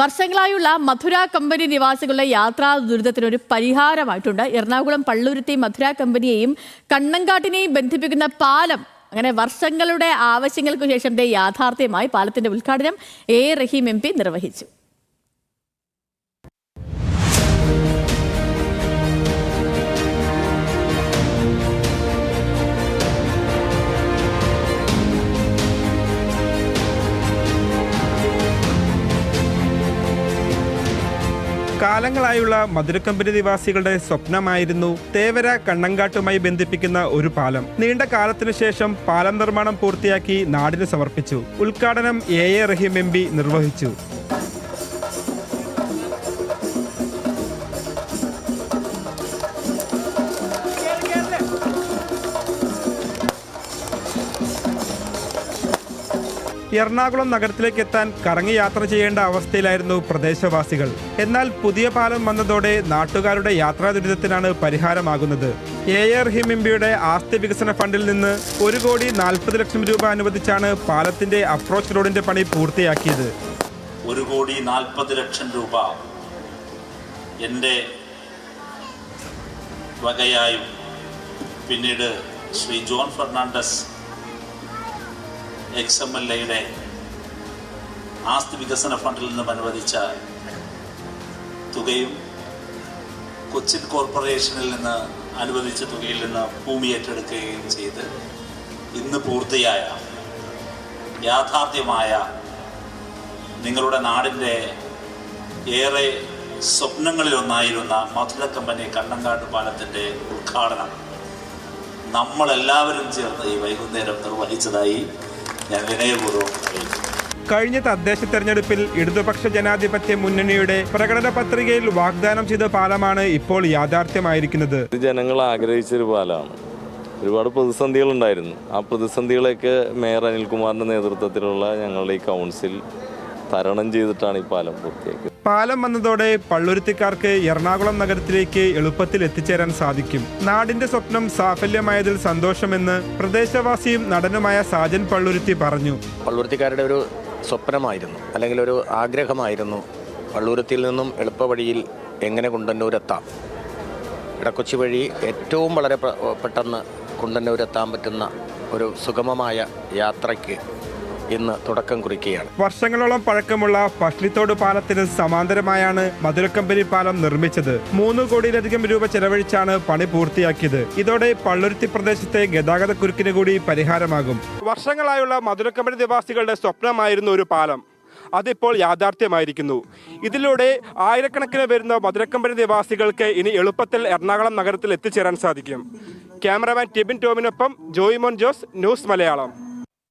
വർഷങ്ങളായുള്ള മധുര company നിവാസികളുടെ യാത്രാ ദുരിതത്തിനൊരു പരിഹാരമായിട്ടുണ്ട്. എറണാകുളം പള്ളുരുത്തി മധുര കമ്പനിയെയും കണ്ണങ്കാട്ടിനെയും ബന്ധിപ്പിക്കുന്ന പാലം അങ്ങനെ വർഷങ്ങളുടെ ആവശ്യങ്ങൾക്ക് ശേഷം യാഥാർത്ഥ്യമായി പാലത്തിന്റെ ഉദ്ഘാടനം എ റഹീം എം നിർവഹിച്ചു. കാലങ്ങളായുള്ള മധുരക്കമ്പനി നിവാസികളുടെ സ്വപ്നമായിരുന്നു തേവര കണ്ണങ്കാട്ടുമായി ബന്ധിപ്പിക്കുന്ന ഒരു പാലം. നീണ്ട കാലത്തിനു ശേഷം പാലം നിർമ്മാണം പൂർത്തിയാക്കി നാടിന് സമർപ്പിച്ചു. ഉദ്ഘാടനം എ എ റഹീം എം നിർവഹിച്ചു. എറണാകുളം നഗരത്തിലേക്ക് എത്താൻ കറങ്ങി യാത്ര ചെയ്യേണ്ട അവസ്ഥയിലായിരുന്നു പ്രദേശവാസികൾ. എന്നാൽ പുതിയ പാലം വന്നതോടെ നാട്ടുകാരുടെ യാത്രാ ദുരിതത്തിനാണ് പരിഹാരമാകുന്നത്. എ ആർ ഹിമിംബിയുടെ ആസ്തി വികസന ഫണ്ടിൽ നിന്ന് ഒരു കോടി നാൽപ്പത് ലക്ഷം രൂപ അനുവദിച്ചാണ് പാലത്തിന്റെ അപ്രോച്ച് റോഡിന്റെ പണി പൂർത്തിയാക്കിയത്. ഒരു കോടി നാൽപ്പത് ലക്ഷം രൂപ എന്റെ വകയായും പിന്നീട് Shri John Fernandes ex M L എയുടെ ആസ്തി വികസന ഫണ്ടിൽ നിന്നും അനുവദിച്ച തുകയും കൊച്ചിൻ കോർപ്പറേഷനിൽ നിന്ന് അനുവദിച്ച തുകയിൽ നിന്ന് ഭൂമി ഏറ്റെടുക്കുകയും ചെയ്ത് ഇന്ന് പൂർത്തിയായ യാഥാർത്ഥ്യമായ നിങ്ങളുടെ നാടിന്റെ ഏറെ സ്വപ്നങ്ങളിലൊന്നായിരുന്ന മധുര കമ്പനി കണ്ണങ്കാട് പാലത്തിന്റെ ഉദ്ഘാടനം നമ്മളെല്ലാവരും ചേർന്ന് ഈ വൈകുന്നേരം നിർവഹിച്ചതായി ഞാൻ വിനയപൂർവം അറിയിക്കുന്നു കഴിഞ്ഞ തദ്ദേശ തെരഞ്ഞെടുപ്പിൽ ഇടതുപക്ഷ ജനാധിപത്യ മുന്നണിയുടെ പ്രകടന പത്രികയിൽ വാഗ്ദാനം ചെയ്ത പാലമാണ് ഇപ്പോൾ യാഥാർത്ഥ്യമായിരിക്കുന്നത്. ഇത് ജനങ്ങൾ ആഗ്രഹിച്ചൊരു പാലമാണ്. ഒരുപാട് പ്രതിസന്ധികൾ ഉണ്ടായിരുന്നു ആ പ്രതിസന്ധികളെയൊക്കെ മേയർ അനിൽകുമാറിന്റെ നേതൃത്വത്തിലുള്ള ഞങ്ങളുടെ ഈ കൗൺസിൽ തരണം ചെയ്തിട്ടാണ് ഈ പാലം പൂർത്തിയാക്കിയത്. പാലം വന്നതോടെ പള്ളുരുത്തിക്കാർക്ക് എറണാകുളം നഗരത്തിലേക്ക് എളുപ്പത്തിൽ എത്തിച്ചേരാൻ സാധിക്കും. നാടിന്റെ സ്വപ്നം സാഫല്യമായതിൽ സന്തോഷമെന്ന് പ്രദേശവാസിയും നടനുമായ സാജൻ പള്ളുരുത്തി പറഞ്ഞു. പള്ളുരുത്തിക്കാരുടെ ഒരു സ്വപ്നമായിരുന്നു അല്ലെങ്കിൽ ഒരു ആഗ്രഹമായിരുന്നു പള്ളുരുത്തിയിൽ നിന്നും എളുപ്പവഴിയിൽ എങ്ങനെ കുണ്ടന്നൂരെത്താം. ഇടക്കൊച്ചി വഴി ഏറ്റവും വളരെ പെട്ടെന്ന് കുണ്ടന്നൂരെത്താൻ പറ്റുന്ന ഒരു സുഗമമായ യാത്രയ്ക്ക് ഇന്ന് തുടക്കം കുറിക്കുകയാണ്. വർഷങ്ങളോളം പഴക്കമുള്ള പഷ്ലിത്തോട് പാലത്തിന് സമാന്തരമായാണ് മധുരക്കമ്പനി പാലം നിർമ്മിച്ചത്. മൂന്ന് കോടിയിലധികം രൂപ ചെലവഴിച്ചാണ് പണി പൂർത്തിയാക്കിയത്. ഇതോടെ പള്ളുരുത്തി പ്രദേശത്തെ ഗതാഗത കുരുക്കിന് കൂടി പരിഹാരമാകും. വർഷങ്ങളായുള്ള മധുരക്കമ്പനി നിവാസികളുടെ സ്വപ്നമായിരുന്നു ഒരു പാലം. അതിപ്പോൾ യാഥാർത്ഥ്യമായിരിക്കുന്നു. ഇതിലൂടെ ആയിരക്കണക്കിന് വരുന്ന മധുരക്കമ്പനി നിവാസികൾക്ക് ഇനി എളുപ്പത്തിൽ എറണാകുളം നഗരത്തിൽ എത്തിച്ചേരാൻ സാധിക്കും. ക്യാമറമാൻ ടിബിൻ ടോമിനൊപ്പം ജോയിമോൻ ജോസ് ന്യൂസ് മലയാളം.